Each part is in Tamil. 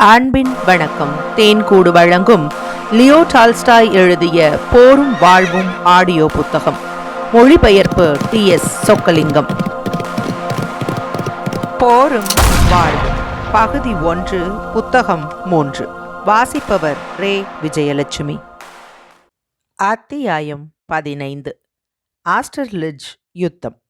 அன்பின் வணக்கம். தேன்கூடு வழங்கும் லியோ டால்ஸ்டாய் எழுதிய போரும் வாழ்வும் ஆடியோ புத்தகம். மொழிபெயர்ப்பு டி எஸ் சொக்கலிங்கம். போரும் வாழ்வும். பகுதி ஒன்று புத்தகம் மூன்று. வாசிப்பவர் ரே. விஜயலட்சுமி. அத்தியாயம் பதினைந்து. ஆஸ்டர்லிஜ் யுத்தம்.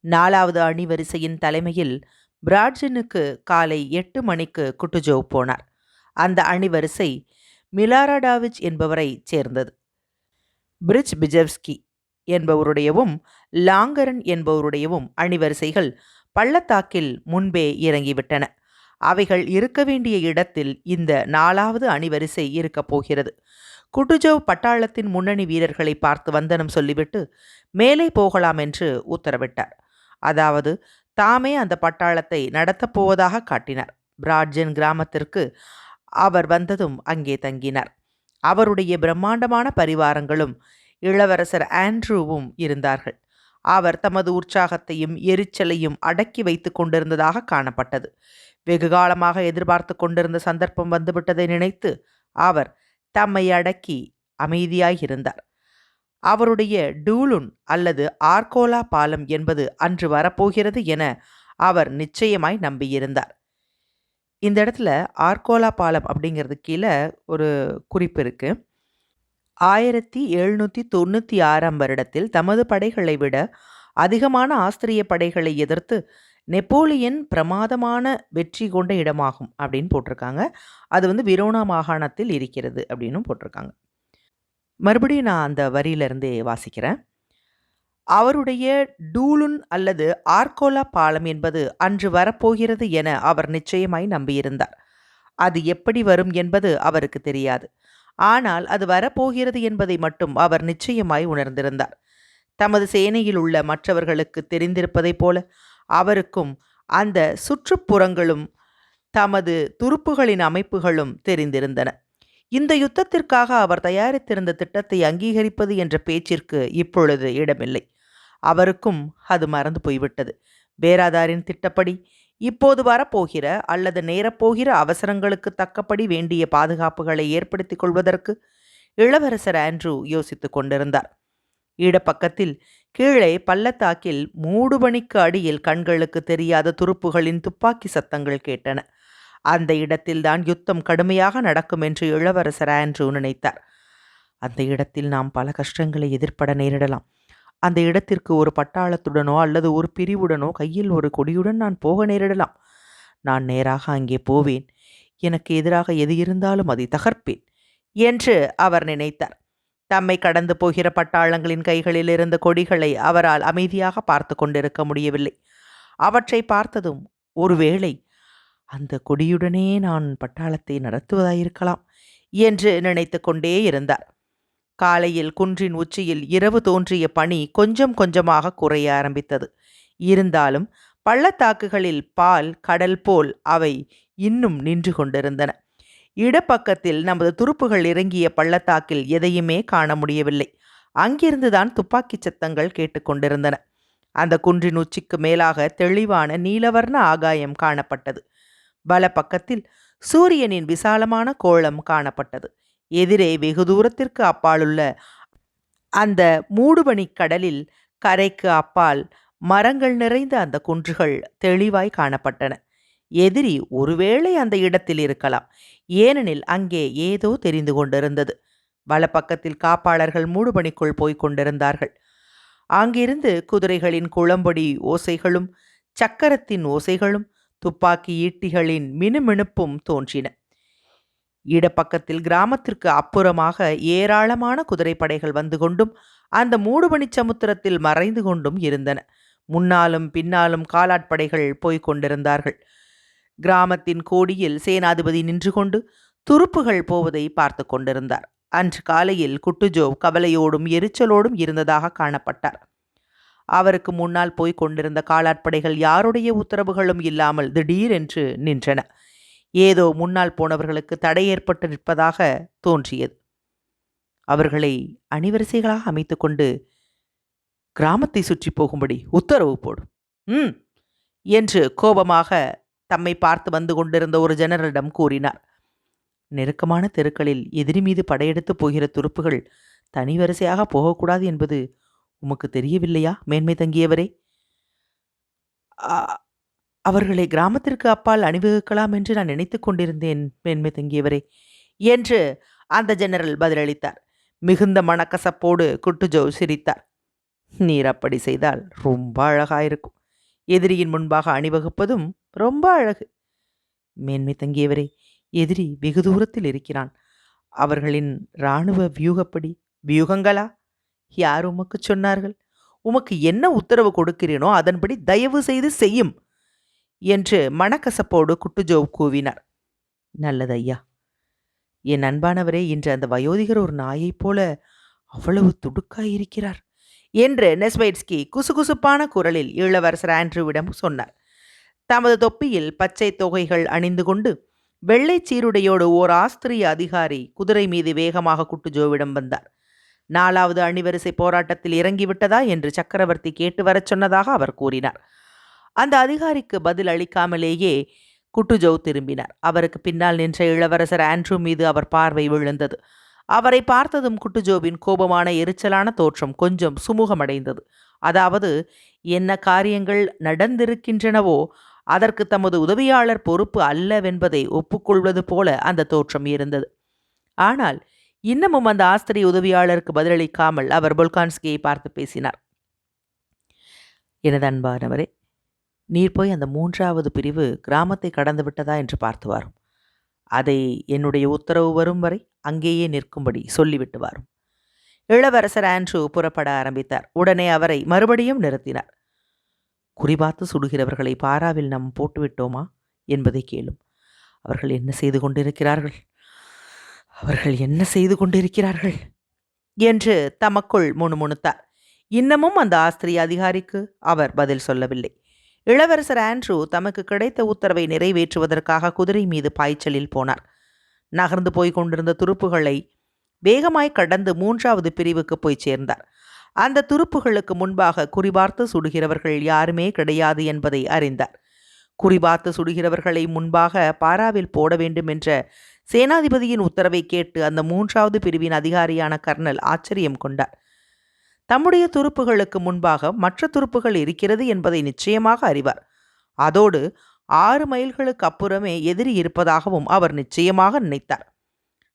நாலாவது அணிவரிசையின் தலைமையில் பிராட்ஜினுக்கு காலை எட்டு மணிக்கு குட்டுஜோவ் போனார். அந்த அணிவரிசை மிலாராடாவிச் என்பவரை சேர்ந்தது. பிரிட்ஜ் பிஜெவ்ஸ்கி என்பவருடையவும் லாங்கரன் என்பவருடையவும் அணிவரிசைகள் பள்ளத்தாக்கில் முன்பே இறங்கிவிட்டன. அவைகள் இருக்க வேண்டிய இடத்தில் இந்த நாலாவது அணிவரிசை இருக்கப் போகிறது. குட்டுஜோவ் பட்டாளத்தின் முன்னணி வீரர்களை பார்த்து வந்தனம் சொல்லிவிட்டு மேலே போகலாம் என்று உத்தரவிட்டார். அதாவது தாமே அந்த பட்டாளத்தை நடத்தப் போவதாக காட்டினார். பிராட்ஜன் கிராமத்திற்கு அவர் வந்ததும் அங்கே தங்கினார். அவருடைய பிரம்மாண்டமான பரிவாரங்களும் இளவரசர் ஆண்ட்ரூவும் இருந்தார்கள். அவர் தமது உற்சாகத்தையும் எரிச்சலையும் அடக்கி வைத்து கொண்டிருந்ததாக காணப்பட்டது. வெகு காலமாக எதிர்பார்த்து கொண்டிருந்த சந்தர்ப்பம் வந்துவிட்டதை நினைத்து அவர் தம்மை அடக்கி அமைதியாயிருந்தார் அவருடைய டூலுன் அல்லது ஆர்கோலா பாலம் என்பது அன்று வரப்போகிறது என அவர் நிச்சயமாய் நம்பியிருந்தார். இந்த இடத்துல ஆர்கோலா பாலம் அப்படிங்கிறது கீழே ஒரு குறிப்பு இருக்கு. ஆயிரத்தி எழுநூற்றி தொண்ணூற்றி ஆறாம் வருடத்தில் தமது படைகளை விட அதிகமான ஆஸ்திரிய படைகளை எதிர்த்து நெப்போலியன் பிரமாதமான வெற்றி கொண்ட இடமாகும் அப்படின்னு போட்டிருக்காங்க. அது வந்து விரோனா மாகாணத்தில் இருக்கிறது அப்படின்னும் போட்டிருக்காங்க. மறுபடியும் நான் அந்த வரியிலிருந்தே வாசிக்கிறேன். அவருடைய டூலுன் அல்லது ஆர்கோலா பாலம் என்பது அன்று வரப்போகிறது என அவர் நிச்சயமாய் நம்பியிருந்தார். அது எப்படி வரும் என்பது அவருக்கு தெரியாது. ஆனால் அது வரப்போகிறது என்பதை மட்டும் அவர் நிச்சயமாய் உணர்ந்திருந்தார். தமது சேனையில் உள்ள மற்றவர்களுக்கு தெரிந்திருப்பதைப் போல அவருக்கும் அந்த சுற்றுப்புறங்களும் தமது துருப்புகளின் அமைப்புகளும் தெரிந்திருந்தன. இந்த யுத்தத்திற்காக அவர் தயாரித்திருந்த திட்டத்தை அங்கீகரிப்பது என்ற பேச்சிற்கு இப்பொழுது இடமில்லை. அவருக்கும் அது மறந்து போய்விட்டது. பேராதாரின் திட்டப்படி இப்போது வரப்போகிற அல்லது நேரப்போகிற அவசரங்களுக்கு தக்கபடி வேண்டிய பாதுகாப்புகளை ஏற்படுத்திக் கொள்வதற்கு இளவரசர் ஆண்ட்ரூ யோசித்துக் கொண்டிருந்தார். ஈடப்பக்கத்தில் கீழே பள்ளத்தாக்கில் மூடுபணிக்கு அடியில் கண்களுக்கு தெரியாத துருப்புகளின் துப்பாக்கி சத்தங்கள் கேட்டன. அந்த இடத்தில்தான் யுத்தம் கடுமையாக நடக்கும் என்று இளவரசர் ஆண்ட்ரூ நினைத்தார். அந்த இடத்தில் நாம் பல கஷ்டங்களை எதிர்ப்பட நேரிடலாம். அந்த இடத்திற்கு ஒரு பட்டாளத்துடனோ அல்லது ஒரு பிரிவுடனோ கையில் ஒரு கொடியுடன் நான் போக நேரிடலாம். நான் நேராக அங்கே போவேன். எனக்கு எதிராக எது இருந்தாலும் அதை தகர்ப்பேன் என்று அவர் நினைத்தார். தம்மை கடந்து போகிற பட்டாளங்களின் கைகளில் இருந்த கொடிகளை அவரால் அமைதியாக பார்த்து கொண்டிருக்க முடியவில்லை. அவற்றை பார்த்ததும் ஒருவேளை அந்த கொடியுடனே நான் பட்டாளத்தை நடத்துவதாயிருக்கலாம் என்று நினைத்து கொண்டே இருந்தார். காலையில் குன்றின் உச்சியில் இரவு தோன்றிய பனி கொஞ்சம் கொஞ்சமாக குறைய ஆரம்பித்தது. இருந்தாலும் பள்ளத்தாக்குகளில் பால் கடல் போல் அவை இன்னும் நின்று கொண்டிருந்தன. இடப்பக்கத்தில் நமது துருப்புகள் இறங்கிய பள்ளத்தாக்கில் எதையுமே காண முடியவில்லை. அங்கிருந்துதான் துப்பாக்கிச் சத்தங்கள் கேட்டுக்கொண்டிருந்தன அந்த குன்றின் உச்சிக்கு மேலாக தெளிவான நீலவர்ண ஆகாயம் காணப்பட்டது. வலப்பக்கத்தில் சூரியனின் விசாலமான கோளம் காணப்பட்டது. எதிரே வெகு தூரத்திற்கு அப்பாலுள்ள அந்த மூடுபனிக் கடலில் கரைக்கு அப்பால் மரங்கள் நிறைந்த அந்த குன்றுகள் தெளிவாய் காணப்பட்டன. எதிரி ஒருவேளை அந்த இடத்தில் இருக்கலாம். ஏனெனில் அங்கே ஏதோ தெரிந்து கொண்டிருந்தது. வலப்பக்கத்தில் காப்பாளர்கள் மூடுபணிக்குள் போய்க் கொண்டிருந்தார்கள். அங்கிருந்து குதிரைகளின் குளம்பொடி ஓசைகளும் சக்கரத்தின் ஓசைகளும் துப்பாக்கி ஈட்டிகளின் மினுமினுப்பும் தோன்றின. இடப்பக்கத்தில் கிராமத்திற்கு அப்புறமாக ஏராளமான குதிரைப்படைகள் வந்து கொண்டும் அந்த மூடுபனி சமுத்திரத்தில் மறைந்து கொண்டும் இருந்தன. முன்னாலும் பின்னாலும் காலாட்படைகள் போய்க் கொண்டிருந்தார்கள். கிராமத்தின் கோடியில் சேனாதிபதி நின்று கொண்டு துருப்புகள் போவதை பார்த்து கொண்டிருந்தார். அன்று காலையில் குட்டுஜோவ் கவலையோடும் எரிச்சலோடும் இருந்ததாக காணப்பட்டார். அவருக்கு முன்னால் போய்க் கொண்டிருந்த காலாட்படைகள் யாருடைய உத்தரவுகளும் இல்லாமல் திடீரென்று நின்றன. ஏதோ முன்னால் போனவர்களுக்கு தடை ஏற்பட்டு நிற்பதாக தோன்றியது. அவர்களை அணிவரிசைகளாக அமைத்துக்கொண்டு கிராமத்தை சுற்றி போகும்படி உத்தரவு போடும். ம் என்று கோபமாக தம்மை பார்த்து வந்து கொண்டிருந்த ஒரு ஜெனரலிடம் கூறினார். நெருக்கமான தெருக்களில் எதிரி மீது படையெடுத்து போகிற துருப்புகள் தனி வரிசையாக போகக்கூடாது என்பது உமக்கு தெரியவில்லையா மேன்மை தங்கியவரே? அவர்களை கிராமத்திற்கு அப்பால் அணிவகுக்கலாம் என்று நான் நினைத்துக் கொண்டிருந்தேன் மேன்மை தங்கியவரே என்று அந்த ஜெனரல் பதிலளித்தார். மிகுந்த மனக்கசப்போடு குட்டுஜோ சிரித்தார். நீர் அப்படி செய்தால் ரொம்ப அழகாயிருக்கும். எதிரியின் முன்பாக அணிவகுப்பதும் ரொம்ப அழகு. மேன்மை தங்கியவரே எதிரி வெகு தூரத்தில் இருக்கிறான். அவர்களின் இராணுவ வியூகப்படி வியூகங்களா? யார் உமக்கு சொன்னார்கள்? உமக்கு என்ன உத்தரவு கொடுக்கிறேனோ அதன்படி தயவு செய்து செய்யும் என்று மனக்கசப்போடு குட்டுஜோவ் கூவினார். நல்லது ஐயா என் அன்பானவரே இன்று அந்த வயோதிகர் ஒரு நாயைப் போல அவ்வளவு துடுக்காயிருக்கிறார் என்று நெஸ்வைட்ஸ்கி குசுகுசுப்பான குரலில் இளவரசர் ஆண்ட்ரூவிடம் சொன்னார். தமது தொப்பியில் பச்சை தொகைகள் அணிந்து கொண்டு வெள்ளை சீருடையோடு ஓர் ஆஸ்திரிய அதிகாரி குதிரை மீது வேகமாக குட்டுஜோவிடம் வந்தார். நாலாவது அணிவரிசை போராட்டத்தில் இறங்கிவிட்டதா என்று சக்கரவர்த்தி கேட்டு வரச் சொன்னதாக அவர் கூறினார். அந்த அதிகாரிக்கு பதில் அளிக்காமலேயே குட்டுஜோ திரும்பினார். அவருக்கு பின்னால் நின்ற இளவரசர் ஆண்ட்ரூ மீது அவர் பார்வை விழுந்தது. அவரை பார்த்ததும் குட்டுஜோவின் கோபமான எரிச்சலான தோற்றம் கொஞ்சம் சுமூகமடைந்தது. அதாவது என்ன காரியங்கள் நடந்திருக்கின்றனவோ அதற்கு தமது உதவியாளர் பொறுப்பு அல்லவென்பதை ஒப்புக்கொள்வது போல அந்த தோற்றம் இருந்தது. ஆனால் இன்னமும் அந்த ஆஸ்திரிய உதவியாளருக்கு பதிலளிக்காமல் அவர் பொல்கான்ஸ்கியை பார்த்து பேசினார். எனது அன்பானவரே நீர் போய் அந்த மூன்றாவது பிரிவு கிராமத்தை கடந்து விட்டதா என்று பார்த்து வாரும். அதை என்னுடைய உத்தரவு வரும் வரை அங்கேயே நிற்கும்படி சொல்லிவிட்டு வாரும். இளவரசர் ஆண்ட்ரூ புறப்பட ஆரம்பித்தார். உடனே அவரை மறுபடியும் நிறுத்தினார். குறிபார்த்து சுடுகிறவர்களை பாராவில் நாம் போட்டுவிட்டோமா? என்பதை கேளும். அவர்கள் என்ன செய்து கொண்டிருக்கிறார்கள்? அவர்கள் என்ன செய்து கொண்டிருக்கிறார்கள்? என்று தமக்குள் முணுமுணுத்தார். இன்னமும் அந்த ஆஸ்திரிய அதிகாரிக்கு அவர் பதில் சொல்லவில்லை. இளவரசர் ஆண்ட்ரூ தமக்கு கிடைத்த உத்தரவை நிறைவேற்றுவதற்காக குதிரை மீது பாய்ச்சலில் போனார். நகர்ந்து போய்க் கொண்டிருந்த துருப்புகளை வேகமாய் கடந்து மூன்றாவது பிரிவுக்கு போய் சேர்ந்தார். அந்த துருப்புகளுக்கு முன்பாக குறிபார்த்து சுடுகிறவர்கள் யாருமே கிடையாது என்பதை அறிந்தார். குறிபார்த்து சுடுகிறவர்களை முன்பாக பாராவில் போட வேண்டும் என்ற சேனாதிபதியின் உத்தரவை கேட்டு அந்த மூன்றாவது பிரிவின் அதிகாரியான கர்னல் ஆச்சரியம் கொண்டார். தம்முடைய துருப்புகளுக்கு முன்பாக மற்ற துருப்புகள் இருக்கிறது என்பதை நிச்சயமாக அறிவார். அதோடு ஆறு மைல்களுக்கு அப்புறமே எதிரி இருப்பதாகவும் அவர் நிச்சயமாக நினைத்தார்.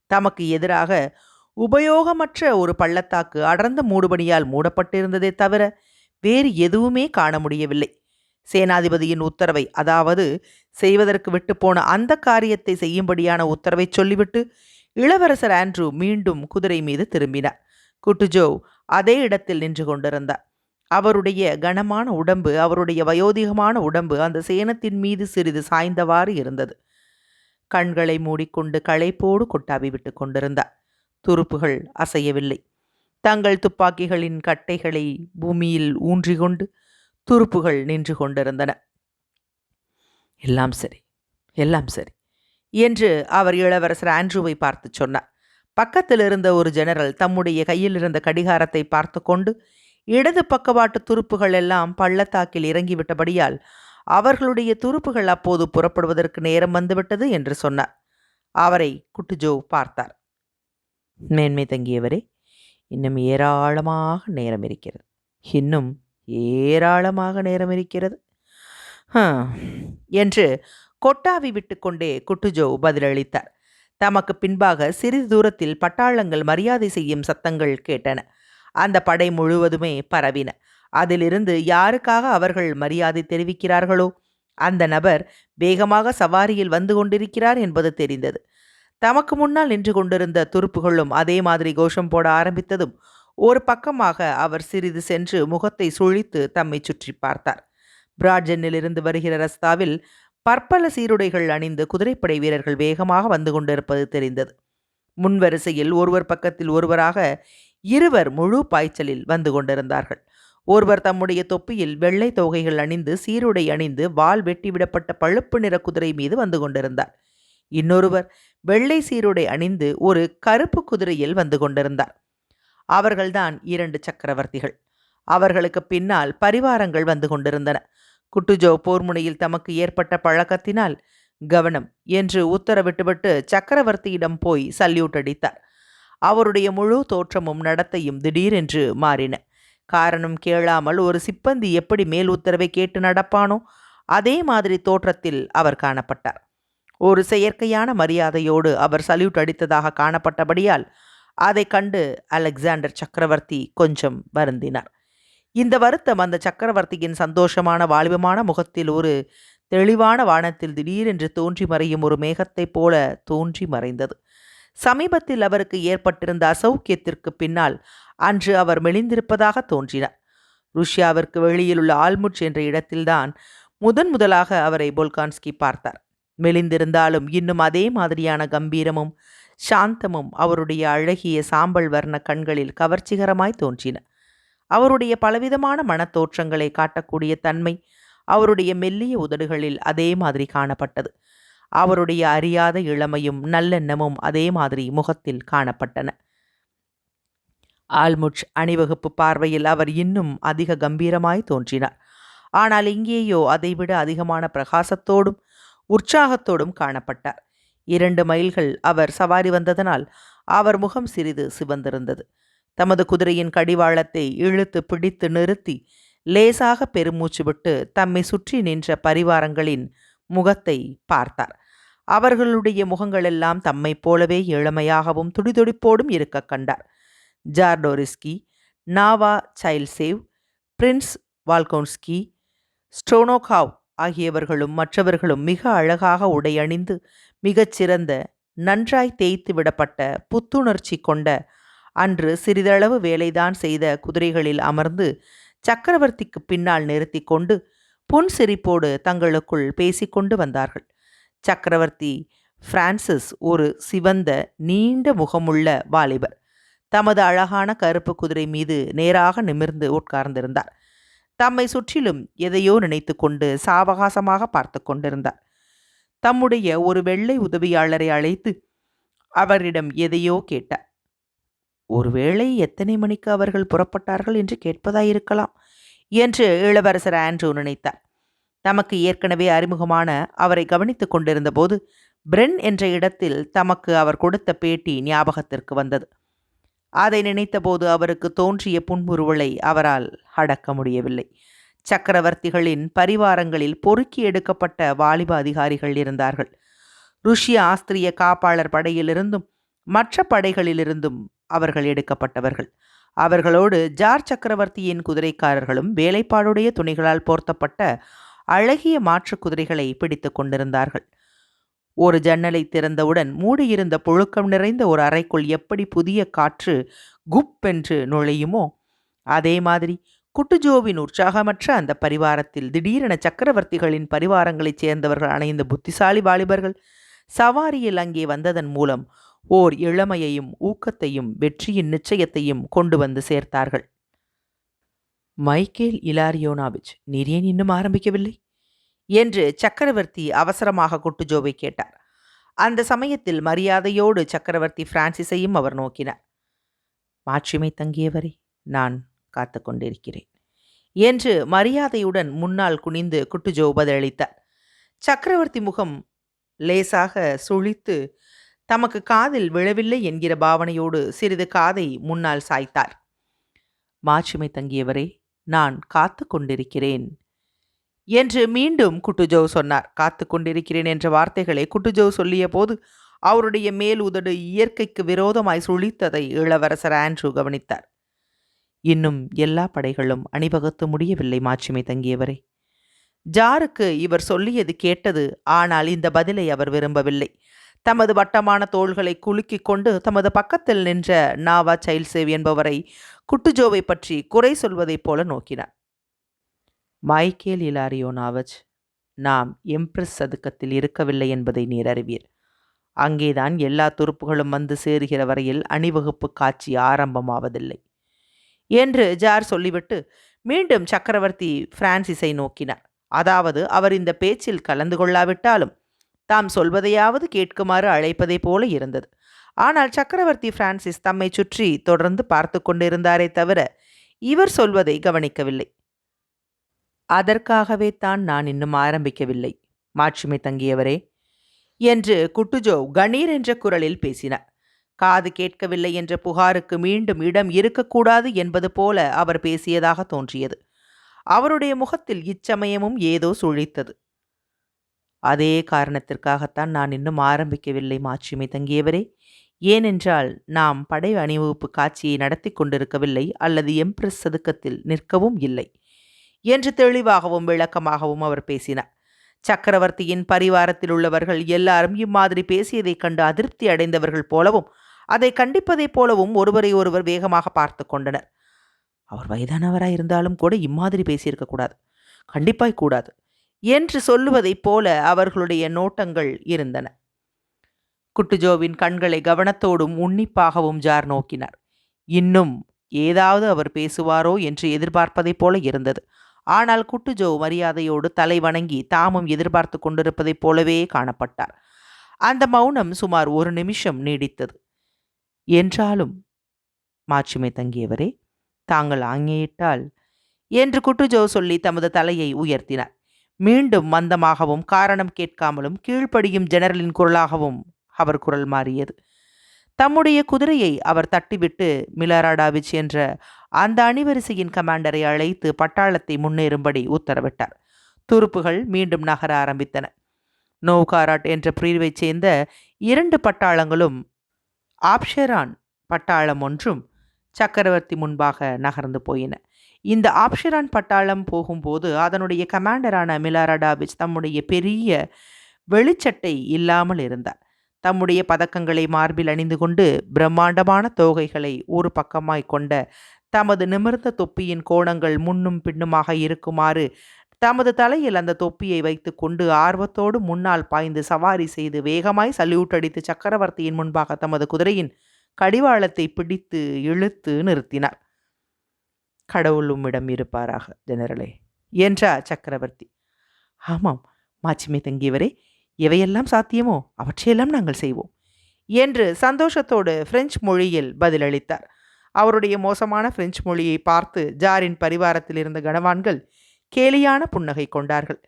தமக்கு எதிராக உபயோகமற்ற ஒரு பள்ளத்தாக்கு அடர்ந்த மூடுபனியால் மூடப்பட்டிருந்ததே தவிர வேறு எதுவுமே காண முடியவில்லை. சேனாதிபதியின் உத்தரவை அதாவது செய்வதற்கு விட்டுப்போன அந்த காரியத்தை செய்யும்படியான உத்தரவை சொல்லிவிட்டு இளவரசர் ஆண்ட்ரூ மீண்டும் குதிரை மீது திரும்பினார். குட்டுஜோவ் அதே இடத்தில் நின்று கொண்டிருந்தார். அவருடைய கனமான உடம்பு அவருடைய வயோதிகமான உடம்பு அந்த சேனத்தின் மீது சிறிது சாய்ந்தவாறு இருந்தது. கண்களை மூடிக்கொண்டு களைப்போடு கொட்டாவி விட்டு கொண்டிருந்தார். துருப்புகள் அசையவில்லை. தங்கள் துப்பாக்கிகளின் கட்டைகளை பூமியில் ஊன்றிக்கொண்டு துருப்புகள் நின்று கொண்டிருந்தன. எல்லாம் சரி எல்லாம் சரி என்று அவர் இளவரசர் ஆண்ட்ரூவை பார்த்து சொன்னார். பக்கத்தில் இருந்த ஒரு ஜெனரல் தம்முடைய கையில் இருந்த கடிகாரத்தை பார்த்து கொண்டு இடது பக்கவாட்டு துருப்புகள் எல்லாம் பள்ளத்தாக்கில் இறங்கிவிட்டபடியால் அவர்களுடைய துருப்புகள் அப்போது புறப்படுவதற்கு நேரம் வந்துவிட்டது என்று சொன்னார். அவரை குட்டுஜோ பார்த்தார். மேன்மை தங்கியவரே இன்னும் ஏராளமாக நேரம் இருக்கிறது. இன்னும் ஏராளமாக நேரம் இருக்கிறது. என்று கொட்டாவி விட்டுக்கொண்டே குட்டுஜோ பதிலளித்தார். தமக்கு பின்பாக சிறிது தூரத்தில் பட்டாளங்கள் மரியாதை செய்யும் சத்தங்கள் கேட்டன. அந்த படை முழுவதுமே பரவின. அதிலிருந்து யாருக்காக அவர்கள் மரியாதை தெரிவிக்கிறார்களோ அந்த நபர் வேகமாக சவாரியில் வந்து கொண்டிருக்கிறார் என்பது தெரிந்தது. தமக்கு முன்னால் நின்று கொண்டிருந்த துருப்புகளும் அதே மாதிரி கோஷம் போட ஆரம்பித்ததும் ஒரு பக்கமாக அவர் சிறிது சென்று முகத்தை சுழித்து தம்மை சுற்றி பார்த்தார். பிராட்ஜென்னிலிருந்து வருகிற ரஸ்தாவில் பற்பல சீருடைகள் அணிந்து குதிரைப்படை வீரர்கள் வேகமாக வந்து கொண்டிருப்பது தெரிந்தது. முன்வரிசையில் ஒருவர் பக்கத்தில் ஒருவராக இருவர் முழு பாய்ச்சலில் வந்து கொண்டிருந்தார்கள். ஒருவர் தம்முடைய தொப்பியில் வெள்ளை தொகைகள் அணிந்து சீருடை அணிந்து வால் வெட்டிவிடப்பட்ட பழுப்பு நிற குதிரை மீது வந்து கொண்டிருந்தார். இன்னொருவர் வெள்ளை சீருடை அணிந்து ஒரு கருப்பு குதிரையில் வந்து கொண்டிருந்தார். அவர்கள்தான் இரண்டு சக்கரவர்த்திகள். அவர்களுக்கு பின்னால் பரிவாரங்கள் வந்து கொண்டிருந்தன. குட்டுஜோ போர்முனையில் தமக்கு ஏற்பட்ட பழக்கத்தினால் கவனம் என்று உத்தரவிட்டுவிட்டு சக்கரவர்த்தியிடம் போய் சல்யூட் அடித்தார். அவருடைய முழு தோற்றமும் நடத்தையும் திடீரென்று மாறின. காரணம் கேளாமல் ஒரு சிப்பந்தி எப்படி மேல் உத்தரவை கேட்டு நடப்பானோ அதே மாதிரி தோற்றத்தில் அவர் காணப்பட்டார். ஒரு செயற்கையான மரியாதையோடு அவர் சல்யூட் அடித்ததாக காணப்பட்டபடியால் அதை கண்டு அலெக்சாண்டர் சக்கரவர்த்தி கொஞ்சம் வருந்தினார். இந்த வருத்தம் அந்த சக்கரவர்த்தியின் சந்தோஷமான வாலிபமான முகத்தில் ஒரு தெளிவான வானத்தில் திடீரென்று தோன்றி மறையும் ஒரு மேகத்தைப் போல தோன்றி மறைந்தது. சமீபத்தில் அவருக்கு ஏற்பட்டிருந்த அசௌக்கியத்திற்கு பின்னால் அன்று அவர் மெலிந்திருப்பதாக தோன்றினார். ருஷ்யாவிற்கு வெளியில் உள்ள ஆல்முட்ச் என்ற இடத்தில்தான் முதன் முதலாக அவரை போல்கான்ஸ்கி பார்த்தார். மெலிந்திருந்தாலும் இன்னும் அதே மாதிரியான கம்பீரமும் சாந்தமும் அவருடைய அழகிய சாம்பல் வர்ண கண்களில் கவர்ச்சிகரமாய் தோன்றின. அவருடைய பலவிதமான மனத்தோற்றங்களை காட்டக்கூடிய தன்மை அவருடைய மெல்லிய உதடுகளில் அதே மாதிரி காணப்பட்டது. அவருடைய அறியாத இளமையும் நல்லெண்ணமும் அதே மாதிரி முகத்தில் காணப்பட்டன. ஆல்முட்ச் அணிவகுப்பு பார்வையில் அவர் இன்னும் அதிக கம்பீரமாய் தோன்றினார். ஆனால் இங்கேயோ அதைவிட அதிகமான பிரகாசத்தோடும் உற்சாகத்தோடும் காணப்பட்டார். இரண்டு மைல்கள் அவர் சவாரி வந்ததனால் அவர் முகம் சிறிது சிவந்திருந்தது. தமது குதிரையின் கடிவாளத்தை இழுத்து பிடித்து நிறுத்தி லேசாக பெருமூச்சு விட்டு தம்மை சுற்றி நின்ற பரிவாரங்களின் முகத்தை பார்த்தார். அவர்களுடைய முகங்களெல்லாம் தம்மைப் போலவே இளமையாகவும் துடிதுடிப்போடும் இருக்க கண்டார். ஜார்டோரிஸ்கி நாவா சைல்சேவ் பிரின்ஸ் வால்கோன்ஸ்கி ஸ்ட்ரோனோகாவ் ஆகியவர்களும் மற்றவர்களும் மிக அழகாக உடையணிந்து மிகச்சிறந்த நன்றாய் தேய்த்து விடப்பட்ட புத்துணர்ச்சி கொண்ட அன்று சிறிதளவு வேலைதான் செய்த குதிரைகளில் அமர்ந்து சக்கரவர்த்திக்கு பின்னால் நிறுத்தி கொண்டு புன் சிரிப்போடு தங்களுக்குள் பேசிக்கொண்டு வந்தார்கள். சக்கரவர்த்தி பிரான்சிஸ் ஒரு சிவந்த நீண்ட முகமுள்ள வாலிபர். தமது அழகான கருப்பு குதிரை மீது நேராக நிமிர்ந்து உட்கார்ந்திருந்தார். தம்மை சுற்றிலும் எதையோ நினைத்து கொண்டு சாவகாசமாக பார்த்து கொண்டிருந்தார். தம்முடைய ஒரு வெள்ளை உதவியாளரை அழைத்து அவரிடம் எதையோ கேட்டார். ஒருவேளை எத்தனை மணிக்கு அவர்கள் புறப்பட்டார்கள் என்று கேட்பதாயிருக்கலாம் என்று இளவரசர் ஆண்ட்ரூ நினைத்தார். தமக்கு ஏற்கனவே அறிமுகமான அவரை கவனித்துக் கொண்டிருந்த போது பிரென் என்ற இடத்தில் தமக்கு அவர் கொடுத்த பேட்டி ஞாபகத்திற்கு வந்தது. அதை நினைத்தபோது அவருக்கு தோன்றிய புன்முறுவலை அவரால் அடக்க முடியவில்லை. சக்கரவர்த்திகளின் பரிவாரங்களில் பொறுக்கி எடுக்கப்பட்ட வாலிப அதிகாரிகள் இருந்தார்கள். ருஷ்ய ஆஸ்திரிய காப்பாளர் படையிலிருந்தும் மற்ற படைகளிலிருந்தும் அவர்கள் எடுக்கப்பட்டவர்கள். அவர்களோடு ஜார் சக்கரவர்த்தியின் குதிரைக்காரர்களும் வேலைப்பாடுடைய துணிகளால் போர்த்தப்பட்ட அழகிய மாற்று குதிரைகளை பிடித்து கொண்டிருந்தார்கள். ஒரு ஜன்னலை திறந்தவுடன் மூடியிருந்த புழுக்கம் நிறைந்த ஒரு அறைக்குள் எப்படி புதிய காற்று குப் என்று நுழையுமோ அதே மாதிரி குட்டுஜோவின் உற்சாகமற்ற அந்த பரிவாரத்தில் திடீரென சக்கரவர்த்திகளின் பரிவாரங்களைச் சேர்ந்தவர்கள் அணைந்த புத்திசாலி வாலிபர்கள் சவாரியில் அங்கே வந்ததன் மூலம் ஓர் இளமையையும் ஊக்கத்தையும் வெற்றியின் நிச்சயத்தையும் கொண்டு வந்து சேர்த்தார்கள். மைக்கேல் இலாரியோனாவிச் நீர் ஏன் இன்னும் ஆரம்பிக்கவில்லை? என்று சக்கரவர்த்தி அவசரமாக குட்டுஜோவை கேட்டார். அந்த சமயத்தில் மரியாதையோடு சக்கரவர்த்தி பிரான்சிஸையும் அவர் நோக்கினார். மாட்சிமை தங்கியவரே நான் காத்து கொண்டிருக்கிறேன் என்று மரியாதையுடன் முன்னால் குனிந்து குட்டுஜோ பதிலளித்தார். சக்கரவர்த்தி முகம் லேசாக சுழித்து தமக்கு காதில் விழவில்லை என்கிற பாவனையோடு சிறிது காதை முன்னால் சாய்த்தார். மாட்சிமை தங்கியவரே நான் காத்து கொண்டிருக்கிறேன் என்று மீண்டும் குட்டுஜோ சொன்னார். காத்து கொண்டிருக்கிறேன் என்ற வார்த்தைகளை குட்டுஜோ சொல்லிய போது அவருடைய மேல் உதடு இயற்கைக்கு விரோதமாய் சுழித்ததை இளவரசர் ஆண்ட்ரூ கவனித்தார். இன்னும் எல்லா படைகளும் அணிவகுத்து முடியவில்லை மாட்சிமை தங்கியவரே. ஜாருக்கு இவர் சொல்லியது கேட்டது ஆனால் இந்த பதிலை அவர் விரும்பவில்லை. தமது வட்டமான தோள்களை குலுக்கிக் கொண்டு தமது பக்கத்தில் நின்ற நாவா சைல்சேவ் என்பவரை குட்டுஜோவை பற்றி குறை சொல்வதைப் போல நோக்கினார். மைக்கேல் இலாரியோ நாவச் நாம் எம்ப்ரஸ் சதுக்கத்தில் இருக்கவில்லை என்பதை நீர் அறிவீர். அங்கேதான் எல்லா துருப்புகளும் வந்து சேருகிற வரையில் அணிவகுப்பு காட்சி ஆரம்பமாவதில்லை. என்று ஜார் சொல்லிவிட்டு மீண்டும் சக்கரவர்த்தி பிரான்சிஸை நோக்கினார். அதாவது அவர் இந்த பேச்சில் கலந்து கொள்ளாவிட்டாலும் தாம் சொல்வதையாவது கேட்குமாறு அழைப்பதைப் போல இருந்தது. ஆனால் சக்கரவர்த்தி பிரான்சிஸ் தம்மை சுற்றி தொடர்ந்து பார்த்து கொண்டிருந்தாரே தவிர இவர் சொல்வதை கவனிக்கவில்லை. அதற்காகவே தான் நான் இன்னும் ஆரம்பிக்கவில்லை மாட்சிமை தங்கியவரே என்று குட்டுஜோ கணீர் என்ற குரலில் பேசினார். காது கேட்கவில்லை என்ற புகாருக்கு மீண்டும் இடம் இருக்கக்கூடாது என்பது போல அவர் பேசியதாக தோன்றியது. அவருடைய முகத்தில் இச்சமயமும் ஏதோ சுழித்தது. அதே காரணத்திற்காகத்தான் நான் இன்னும் ஆரம்பிக்கவில்லை மாட்சிமை தங்கியவரே. ஏனென்றால் நாம் படை அணிவகுப்பு காட்சியை நடத்தி கொண்டிருக்கவில்லை அல்லது எம்ப்ரஸ் சதுக்கத்தில் நிற்கவும் இல்லை என்று தெளிவாகவும் விளக்கமாகவும் அவர் பேசினார். சக்கரவர்த்தியின் பரிவாரத்தில் உள்ளவர்கள் எல்லாரும் இம்மாதிரி பேசியதைக் கண்டு அதிருப்தி அடைந்தவர்கள் போலவும் அதை கண்டிப்பதைப் போலவும் ஒருவரை ஒருவர் வேகமாக பார்த்து கொண்டனர். அவர் வயதானவராய் இருந்தாலும் கூட இம்மாதிரி பேசியிருக்கக்கூடாது கண்டிப்பாய் கூடாது என்று சொல்லுவதைப் போல அவர்களுடைய நோட்டங்கள் இருந்தன. குட்டுஜோவின் கண்களை கவனத்தோடும் உன்னிப்பாகவும் ஜார் நோக்கினார். இன்னும் ஏதாவது அவர் பேசுவாரோ என்று எதிர்பார்ப்பதைப் போல இருந்தது. ஆனால் குட்டுஜோ மரியாதையோடு தலை வணங்கி தாமும் எதிர்பார்த்து கொண்டிருப்பதைப் போலவே காணப்பட்டார். அந்த மௌனம் சுமார் ஒரு நிமிஷம் நீடித்தது. என்றாலும் மாட்சிமை தங்கியவரே தாங்கள் ஆங்கியிட்டால் என்று குட்டுஜோ சொல்லி தமது தலையை உயர்த்தினார். மீண்டும் மந்தமாகவும் காரணம் கேட்காமலும் கீழ்ப்படியும் ஜெனரலின் குரலாகவும் அவர் குரல் மாறியது. தம்முடைய குதிரையை அவர் தட்டிவிட்டு மிலராடாவிச் என்ற அந்த அணிவரிசையின் கமாண்டரை அழைத்து பட்டாளத்தை முன்னேறும்படி உத்தரவிட்டார். துருப்புகள் மீண்டும் நகர ஆரம்பித்தன. நோகாராட் என்ற பிரிவைச் சேர்ந்த இரண்டு பட்டாளங்களும் ஆப்ஷெரான் பட்டாளம் ஒன்றும் சக்கரவர்த்தி முன்பாக நகர்ந்து போயின. இந்த ஆப்ஷரான் பட்டாளம் போகும்போது அதனுடைய கமாண்டரான மிலாரடாவிச் தம்முடைய பெரிய வெளிச்சட்டை இல்லாமல் இருந்தார். தம்முடைய பதக்கங்களை மார்பில் அணிந்து கொண்டு பிரம்மாண்டமான தோகைகளை ஒரு பக்கமாய் கொண்ட தமது நிமிர்ந்த தொப்பியின் கோணங்கள் முன்னும் பின்னுமாக இருக்குமாறு தமது தலையில் அந்த தொப்பியை வைத்து கொண்டு ஆர்வத்தோடு முன்னால் பாய்ந்து சவாரி செய்து வேகமாய் சல்யூட் அடித்து சக்கரவர்த்தியின் முன்பாக தமது குதிரையின் கடிவாளத்தை பிடித்து இழுத்து நிறுத்தினார். கடவுள் உம்மிடம் இருப்பாராக ஜெனரலே என்றார் சக்கரவர்த்தி. ஆமாம் மாட்சிமை தங்கியவரே எவையெல்லாம் சாத்தியமோ அவற்றையெல்லாம் நாங்கள் செய்வோம் என்று சந்தோஷத்தோடு பிரெஞ்சு மொழியில் பதிலளித்தார். அவருடைய மோசமான பிரெஞ்சு மொழியை பார்த்து ஜாரின் பரிவாரத்தில் இருந்த கனவான்கள் கேலியான புன்னகை கொண்டார்கள்.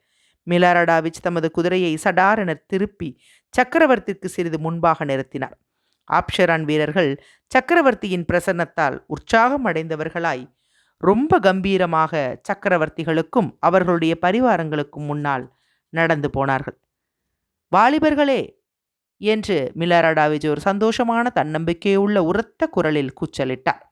மிலாரடாவிச் தமது குதிரையை சடாரென திருப்பி சக்கரவர்த்திக்கு சிறிது முன்பாக நிறுத்தினார். ஆப்ஷரான் வீரர்கள் சக்கரவர்த்தியின் பிரசன்னத்தால் உற்சாகம் அடைந்தவர்களாய் ரொம்ப கம்பீரமாக சக்கரவர்த்திகளுக்கும் அவர்களுடைய பரிவாரங்களுக்கும் முன்னால் நடந்து போனார்கள். வாலிபர்களே! என்று மிலாரடாவிஜ் ஒரு சந்தோஷமான தன்னம்பிக்கையுள்ள உரத்த குரலில் கூச்சலிட்டார்.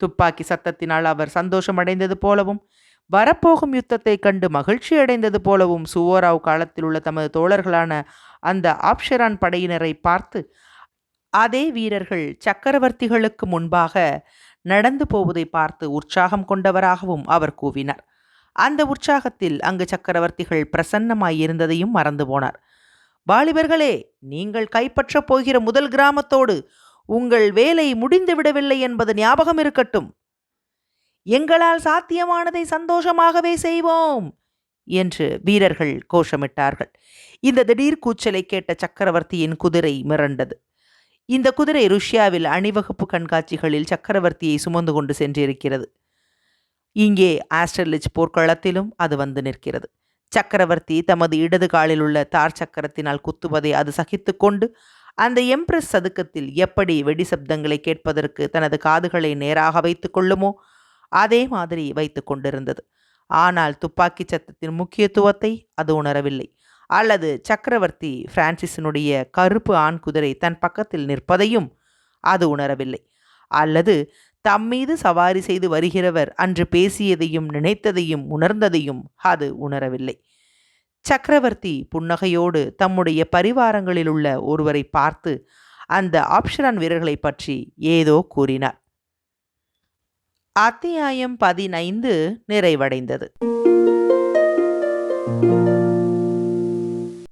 துப்பாக்கி சத்தத்தினால் அவர் சந்தோஷமடைந்தது போலவும் வரப்போகும் யுத்தத்தைக் கண்டு மகிழ்ச்சி அடைந்தது போலவும் சுவோராவ் காலத்தில் உள்ள தமது தோழர்களான அந்த ஆப்ஷரான் படையினரை பார்த்து அதே வீரர்கள் சக்கரவர்த்திகளுக்கு முன்பாக நடந்து போவதை பார்த்து உற்சாகம் கொண்டவராகவும் அவர் கூவினார். அந்த உற்சாகத்தில் அங்கு சக்கரவர்த்திகள் பிரசன்னமாயிருந்ததையும் மறந்து போனார். வாலிபர்களே நீங்கள் கைப்பற்றப் போகிற முதல் கிராமத்தோடு உங்கள் வேலை முடிந்து விடவில்லை என்பது ஞாபகம் இருக்கட்டும். எங்களால் சாத்தியமானதை சந்தோஷமாகவே செய்வோம் என்று வீரர்கள் கோஷமிட்டார்கள். இந்த திடீர் கூச்சலை கேட்ட சக்கரவர்த்தியின் குதிரை மிரண்டது. இந்த குதிரை ருஷ்யாவில் அணிவகுப்பு கண்காட்சிகளில் சக்கரவர்த்தியை சுமந்து கொண்டு சென்றிருக்கிறது. இங்கே ஆஸ்ட்ரலிச் போர்க்களத்திலும் அது வந்து நிற்கிறது. சக்கரவர்த்தி தமது இடது காலில் உள்ள தார் சக்கரத்தினால் குத்துவதை அது சகித்து கொண்டு அந்த எம்ப்ரஸ் சதுக்கத்தில் எப்படி வெடி சப்தங்களை கேட்பதற்கு தனது காதுகளை நேராக வைத்து கொள்ளுமோ அதே மாதிரி வைத்து கொண்டிருந்தது. ஆனால் துப்பாக்கி சத்தத்தின் முக்கியத்துவத்தை அது உணரவில்லை. அல்லது சக்கரவர்த்தி பிரான்சிஸினுடைய கருப்பு ஆண் குதிரை தன் பக்கத்தில் நிற்பதையும் அது உணரவில்லை. அல்லது தம்மீது சவாரி செய்து வருகிறவர் அன்று பேசியதையும் நினைத்ததையும் உணர்ந்ததையும் அது உணரவில்லை. சக்கரவர்த்தி புன்னகையோடு தம்முடைய பரிவாரங்களில் உள்ள ஒருவரை பார்த்து அந்த ஆப்ஷரான் வீரர்களை பற்றி ஏதோ கூறினார். அத்தியாயம் பதினைந்து நிறைவடைந்தது.